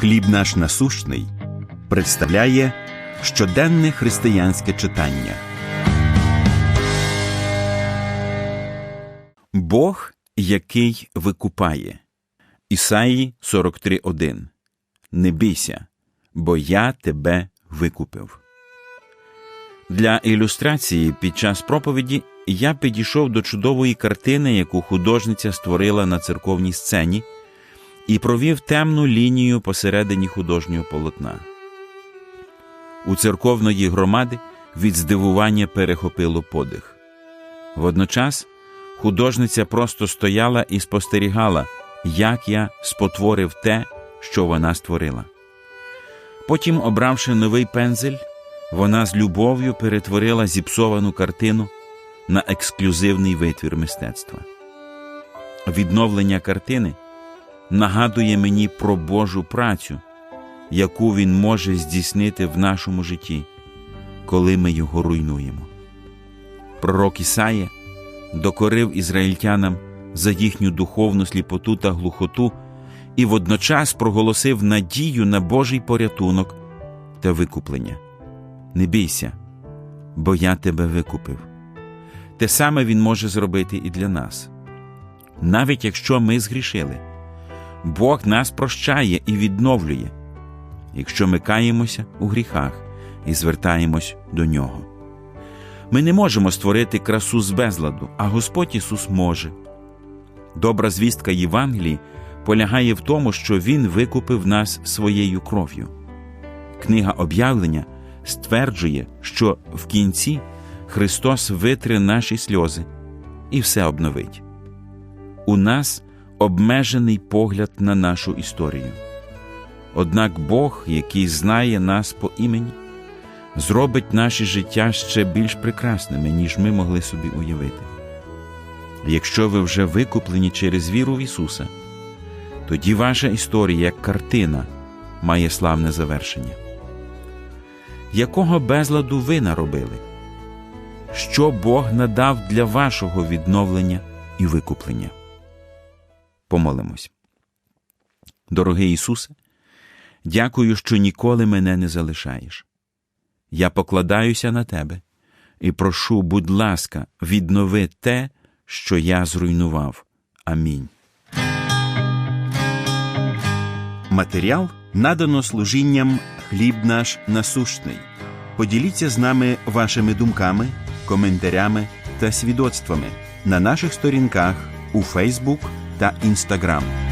Хліб наш насущний представляє щоденне християнське читання. Бог, який викупає. Ісаї 43.1 Не бійся, бо я тебе викупив. Для ілюстрації під час проповіді я підійшов до чудової картини, яку художниця створила на церковній сцені, і провів темну лінію посередині художнього полотна. У церковної громади від здивування перехопило подих. Водночас художниця просто стояла і спостерігала, як я спотворив те, що вона створила. Потім, обравши новий пензель, вона з любов'ю перетворила зіпсовану картину на ексклюзивний витвір мистецтва. Відновлення картини нагадує мені про Божу працю, яку Він може здійснити в нашому житті, коли ми його руйнуємо. Пророк Ісая докорив ізраїльтянам за їхню духовну сліпоту та глухоту і водночас проголосив надію на Божий порятунок та викуплення. Не бійся, бо я тебе викупив. Те саме Він може зробити і для нас. Навіть якщо ми згрішили, Бог нас прощає і відновлює, якщо ми каємося у гріхах і звертаємось до Нього. Ми не можемо створити красу з безладу, а Господь Ісус може. Добра звістка Євангелії полягає в тому, що Він викупив нас своєю кров'ю. Книга об'явлення стверджує, що в кінці Христос витре наші сльози і все обновить. У нас обмежений погляд на нашу історію. Однак Бог, який знає нас по імені, зробить наше життя ще більш прекрасними, ніж ми могли собі уявити. Якщо ви вже викуплені через віру в Ісуса, тоді ваша історія, як картина, має славне завершення. Якого безладу ви наробили? Що Бог надав для вашого відновлення і викуплення? Помолимось. Дорогий Ісусе, дякую, що ніколи мене не залишаєш. Я покладаюся на Тебе і прошу, будь ласка, віднови те, що я зруйнував. Амінь. Матеріал надано служінням хліб наш насущний. Поділіться з нами вашими думками, коментарями та свідоцтвами на наших сторінках у Фейсбук та Інстаграм.